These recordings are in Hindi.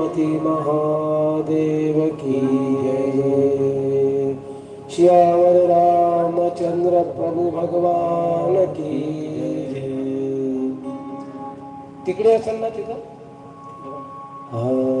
गणपति महादेव की श्यावर रामचंद्र प्रभु भगवान की तिकडे असेल ना तिथं? हा.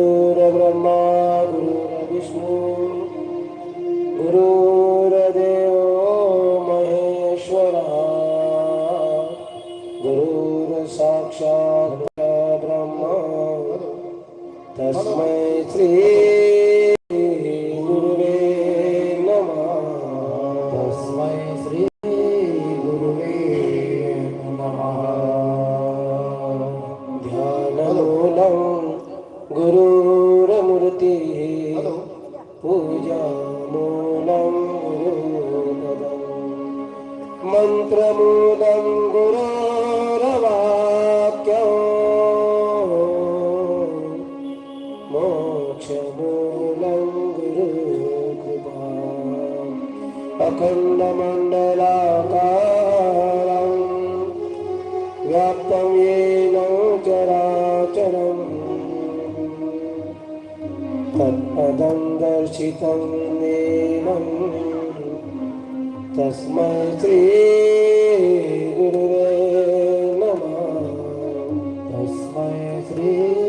गुरुर्साक्षात् ब्रह्म तस्मै श्री गुरुवे नमः। तस्मै श्री गुरुवे नमः। ध्यानमूलं गुरुरमूर्तिः पूजामूलं गुरुपदम्। मन्त्रमूलं मोक्षमूलं गुरुकृपा अखण्डमण्डलाकारम् व्याप्तं येन चराचरम् तत्पदं दर्शितं श्री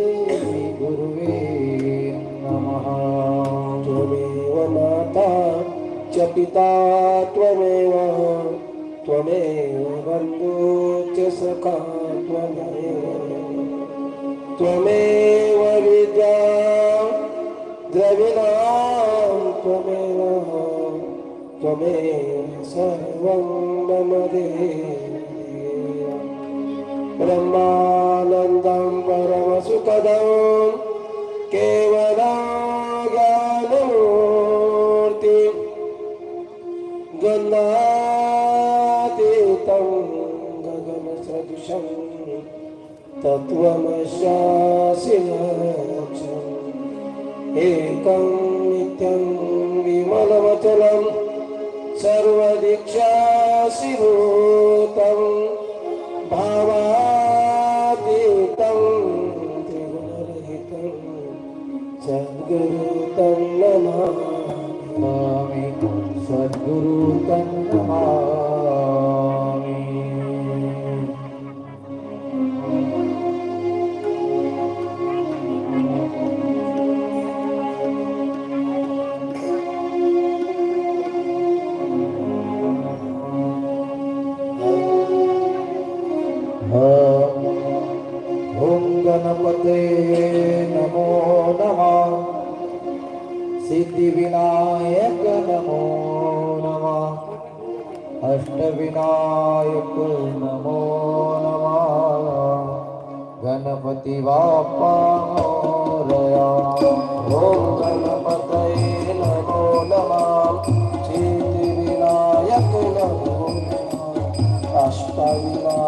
च पिता त्वमेव त्वमेव बन्धु च सखा त्वमेव। त्वमेव विद्या द्रविणां त्वमेव त्वमेव सर्वं मम ब्रह्मानन्दं परमसुखदं केवलं ജനാദേതം ഗഗനസദൃശം തത്വമശാസിനാക്ഷം ഏകം നിത്യം വിമലവചലം സർവദിക്ഷാസിനോ स्वामी सद्गुरु तन्नमामि सिद्धिविनायक नमो। नमः अष्टविनायक नमो। नम गणपति बापा मोरया ॐ गणपतये नमो नमः। सिद्धिविनायक नमो। नमः अष्टविनायक